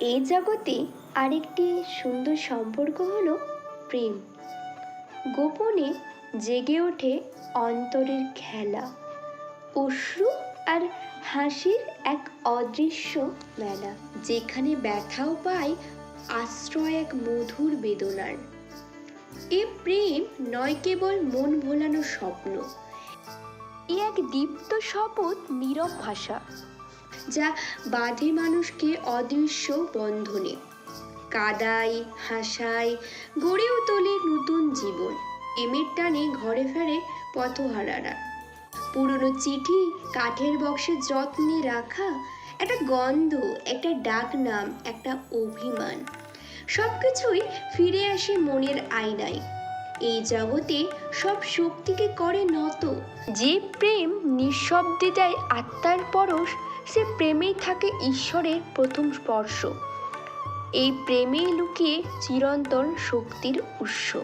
এই জগতে আরেকটি সুন্দর সম্পর্ক হলো প্রেম। গোপনে জেগে ওঠে অন্তরের খেলা। অশ্রু আর হাসির এক অদৃশ্য মেলা, যেখানে ব্যথাও পায় আশ্রয় এক মধুর বেদনার। এ প্রেম নয় কেবল মন ভোলানো স্বপ্ন, এ এক দীপ্ত শপথ নীরব ভাষা। যা বাঁধে মানুষকে অদৃশ্য বন্ধনে। কাদায়, হাসায় গড়েও তোলে নতুন জীবন। প্রেমের টানে ঘরে ফেরে পথহারারা। পুরনো চিঠি, কাঠের বক্সে যত্নে রাখা, একটা গন্ধ, একটা ডাক নাম একটা অভিমান। সব কিছুই ফিরে আসে মনের আয়নায়। এই জগতে সব শক্তিকে করে নত। যে প্রেম নিঃশব্দে দেয় আত্মার পরশ সে প্রেমেই থাকে ঈশ্বরের প্রথম স্পর্শ। এই প্রেমেই লুকিয়ে চিরন্তন শক্তির উৎস।